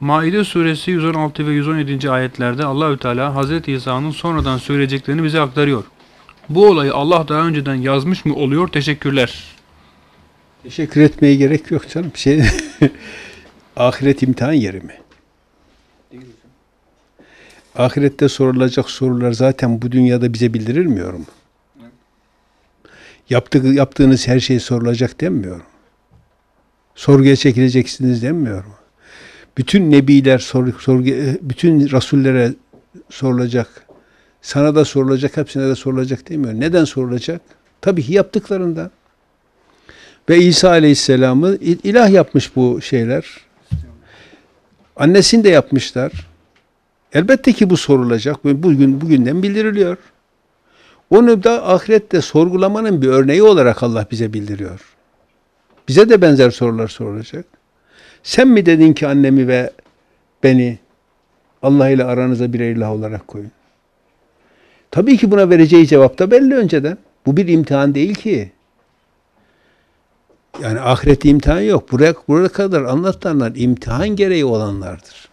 Maide suresi 116 ve 117. ayetlerde Allahü Teala Hazreti İsa'nın sonradan söyleyeceklerini bize aktarıyor. Bu olayı Allah daha önceden yazmış mı oluyor? Teşekkürler. Teşekkür etmeye gerek yok canım. Şey, ahiret imtihan yeri mi? Ahirette sorulacak sorular zaten bu dünyada bize bildirilmiyor mu? Yaptığı, yaptığınız her şey sorulacak denmiyor mu? Sorguya çekileceksiniz denmiyor mu? Bütün nebiler, sor, sorgu, bütün rasullere sorulacak. Sana da sorulacak, hepsine de sorulacak demiyor. Neden sorulacak? Tabii ki yaptıklarından. Ve İsa Aleyhisselam'ı il- ilah yapmış bu şeyler. Annesini de yapmışlar. Elbette ki bu sorulacak. Bu- Bugün bugünden bildiriliyor. Onu da ahirette sorgulamanın bir örneği olarak Allah bize bildiriyor. Bize de benzer sorular sorulacak. Sen mi dedin ki annemi ve beni Allah ile aranıza bir ilah olarak koyun? Tabii ki buna vereceği cevap da belli önceden. Bu bir imtihan değil ki. Yani ahirette imtihan yok. Buraya, buraya kadar anlatılanlar imtihan gereği olanlardır.